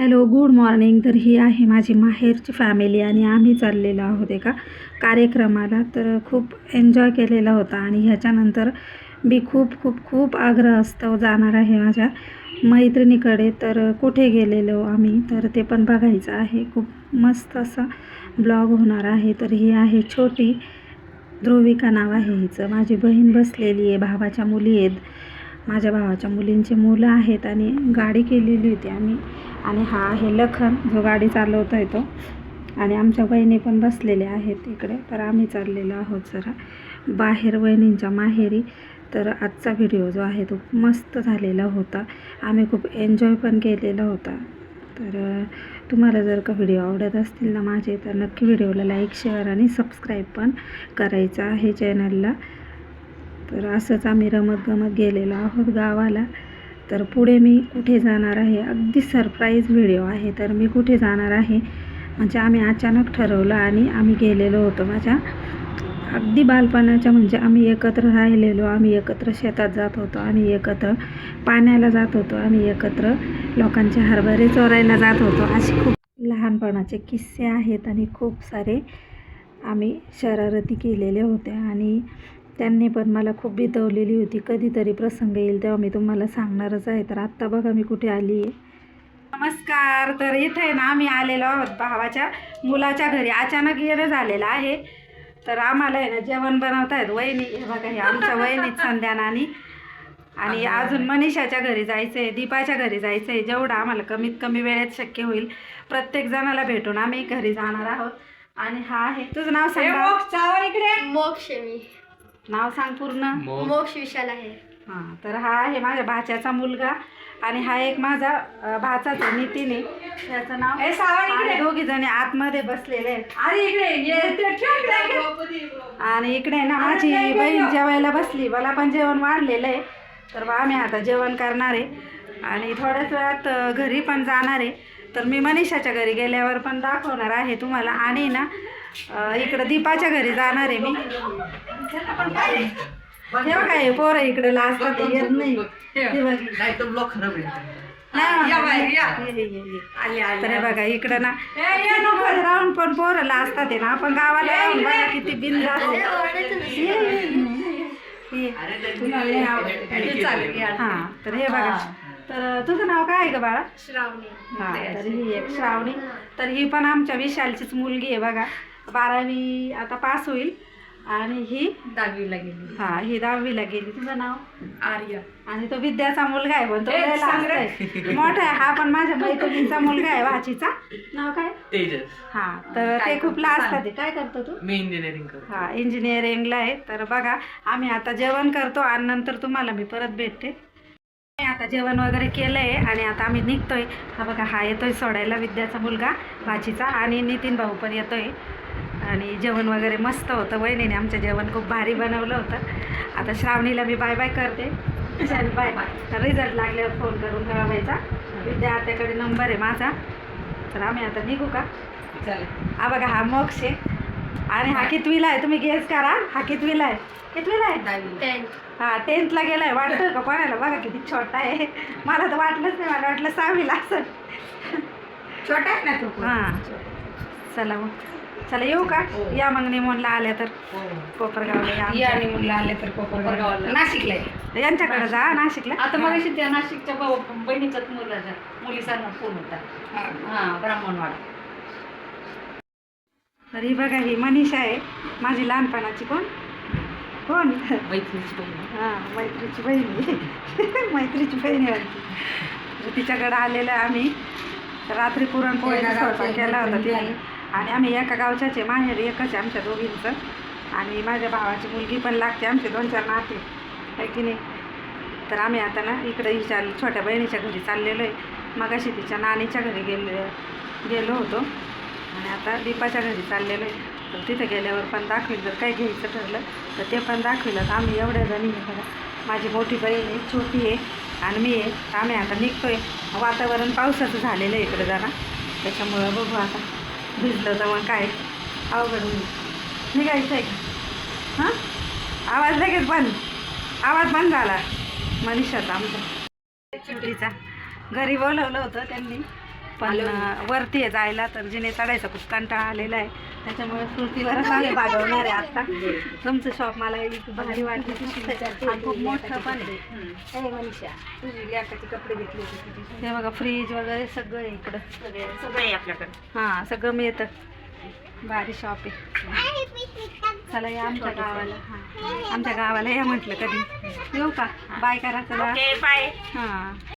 Hello good morning. तर ही आहे माझी माहेरची फॅमिली आणि आम्ही चाललेलो आहोत एका कार्यक्रमाला. तर खूप एन्जॉय केलेला होता आणि ह्याच्यानंतर मी खूप खूप खूप आग्रहस्तव जाणार आहे माझ्या मैत्रिणीकडे. तर कुठे गेलेलो आम्ही? तर ते पण बघायचं आहे. खूप मस्त असा ब्लॉग होणार आहे. तर ही आहे छोटी ध्रुविका नाव आहे हिचं. माझी बहीण बसलेली आहे. भावाच्या मुली आहेत. माझ्या भावाच्या मुलींची मुलं आहेत आणि गाडी केलेली होती आम्ही. आणि हा आहे लखन जो गाडी चालवतो आहे तो. आणि आमच्या वहिनी पण बसलेल्या आहेत इकडे. तर आम्ही चाललेलो आहोत जरा बाहेर वहिनींच्या माहेरी. तर आजचा व्हिडिओ जो आहे तो मस्त झालेला होता. आम्ही खूप एन्जॉय पण केलेला होता. तर तुम्हाला जर का व्हिडिओ आवडत असतील ना माझे तर नक्की व्हिडिओला लाईक शेअर आणि सबस्क्राईब पण करायचं आहे चॅनलला. तर असंच आम्ही रमत गमत गेलेलो आहोत गावाला. तर पुढे मी कुठे जाणार आहे? अगदी सरप्राईज व्हिडिओ आहे. तर मी कुठे जाणार आहे? म्हणजे आम्ही अचानक ठरवलं आणि आम्ही गेलेलो होतो माझ्या अगदी बालपणाच्या म्हणजे आम्ही एकत्र राहिलेलो आम्ही एकत्र शेतात जात होतो आम्ही एकत्र पाण्याला जात होतो आम्ही एकत्र लोकांचे हरभरे चोरायला जात होतो. असे खूप लहानपणाचे किस्से आहेत आणि खूप सारे आम्ही शरारती केलेले होते आणि त्यांनी पण मला खूप बितवलेली होती. कधीतरी प्रसंग येईल तेव्हा मी तुम्हाला सांगणारच आहे. तर आत्ता बघा मी कुठे आली आहे. नमस्कार. तर इथे ना आम्ही आलेलो आहोत भावाच्या मुलाच्या घरी. अचानक येणं झालेलं आहे. तर आम्हाला आहे ना जेवण बनवता आहेत वहिनी. हे बघा हे आमच्या वहिनीत संध्या नानी आणि अजून मनीषाच्या घरी जायचं आहे दीपाच्या घरी जायचं आहे जेवढं आम्हाला कमीत कमी वेळेत शक्य होईल प्रत्येक जणाला भेटून आम्ही घरी जाणार आहोत. आणि हा आहे. तुझं नाव सांग इकडे. मोक्ष मी. नाव सांग पूर्ण. मोक्ष. विशाल आहे. हां तर हा आहे माझ्या भाच्याचा मुलगा आणि हा एक माझा अं, भाचाच नितीन. आहे त्याचं नाव आणि दोघी जणी आतमध्ये बसलेले आहेत. आणि इकडे ना माझी बहीण जेवायला बसली. मला पण जेवण वाढलेलं आहे. तर मग आम्ही आता जेवण करणार आहे. आणि थोड्याच वेळात अं, घरी पण जाणार आहे. तर मी मनीषाच्या घरी गेल्यावर पण दाखवणार आहे तुम्हाला. आणि ना अं, इकडं दीपाच्या घरी जाणार आहे मी. हे बघा हे पोरं इकडे लाजतात येत नाही. हे बघ. नाही तर ब्लॉक खराब आहे. नाही, ये, ये, ये. तर हे बघा इकडं ना. मध्ये राहून पण पोरं लाजतात आहे ना. आपण गावाला राहून बघा किती बिल हा तर हे बघा. तर तुझं नाव काय आहे ग बाळा? श्रावणी. हा तर ही एक श्रावणी. तर ही पण आमच्या विशालचीच मुलगी आहे बघा. बारावी आता पास होईल. आणि ही दहावीला गेली. हा ही दहावीला गेली. तुझं नाव आर्या. आणि तो विद्याचा मुलगा आहे पण तो ए, लय सांग रे. लाजतोय. मोठा आहे हा पण माझ्या मैत्रिणीचा मुलगा आहे भाचीचा नाव काय? तेजस. हा तर काय ते खूप. ते. काय करतो तू? मी इंजिनिअरिंग करतो. हा इंजिनिअरिंगला आहे. तर बघा आम्ही आता जेवण करतो आणि नंतर तुम्हाला मी परत भेटते. आम्ही आता जेवण वगैरे केलं आहे आणि आता आम्ही निघतोय. हा बघा हा येतोय सोडायला विद्याचा मुलगा भाचीचा आणि नितीन भाऊ पण येतोय. आणि जेवण वगैरे मस्त होतं. वहिनीने आमचं जेवण खूप भारी बनवलं होतं. आता श्रावणीला मी बाय बाय करते. चल बाय रिझल्ट लागल्यावर फोन करून कळवायचा विद्या आत्याकडे नंबर आहे माझा. तर आम्ही आता निघू का? चालेल. हा बघा हा मोक्ष आहे. आणि हा कितवीला आहे? तुम्ही गेस करा. हा कितवीला आहे? कितवीला आहे? हा टेन्थला गेलाय. वाटतोय का कोणाला? बघा किती छोटा आहे. मला तर वाटलंच नाही. मला वाटलं सहावीला असं छोटा आहे ना तो हां. चला मग. चला येऊ का? हो. या मग निमोनला आल्या तर. कोपरगावला या या आमच्या. आणि मुलं आले तर कोपरगावला. नाशिकला आहे यांच्याकडे जा नाशिकला. आता मग त्या नाशिकच्या भाऊ बहिणीचाच मुलाचा मुलीचा फोन होता. हा. ब्राह्मणवाडा. तर ही बघा ही मनीषा आहे. माझी लहानपणाची कोण? कोण? मैत्रिणीची बहीण. हां मैत्रीची बहीण मैत्रीची बहीण आहे वाटतं. तर तिच्याकडे आलेलं आहे आम्ही. रात्री पुरणपोळीचा स्वयंपाक केला होता तिने. आणि आम्ही एका गावच्याच आहे माहेर एकच आहे आमच्या दोघींचं. आणि माझ्या भावाची मुलगी पण लागते आमचे दोन चार नाते आहे. की नाही? तर आम्ही आता ना इकडे हिच्या छोट्या बहिणीच्या घरी चाललेलो आहे. मगाशी तिच्या नानीच्या घरी गेले गेलो होतो. आणि आता दीपाच्या घरी चाललेलो आहे. तर तिथे गेल्यावर पण दाखवेल जर काही घ्यायचं ठरलं तर ते पण दाखविलं तर आम्ही एवढ्या जणी आहे बघा. माझी मोठी बहीण आहे छोटी आहे. आणि मी आहे. तर आम्ही आता निघतो आहे वातावरण पावसाचं झालेलं आहे इकडे जरा. त्याच्यामुळं बघू आता. भिजलं तर मग काय? अवघड होईल. निघायचं आहे का? हां? आवाज लगेच बंद. आवाज बंद झाला. मनीषाचा आमचा. छोटीचा घरी बोलवलं होतं त्यांनी. पण वरती आहे जायला तर जिने चढायचा खूप कंटाळा आलेला आहे. त्याच्यामुळे स्मृतीवरच आले बागवणार आहे आता. तुमचं शॉप मला इतकं भारी वाटलं. खूप मोठं पण आहे. मनीषा तुझी लेकाची कपडे घेतले होते हे बघा फ्रीज वगैरे सगळं आहे इकडं. सगळे सगळे आहे आपल्याकडे. हां सगळं मिळतं. भारी शॉप आहे. चला या आमच्या गावाला. हां आमच्या गावाला या म्हटलं कधी. येऊ का? बाय करा चला. बाय हां.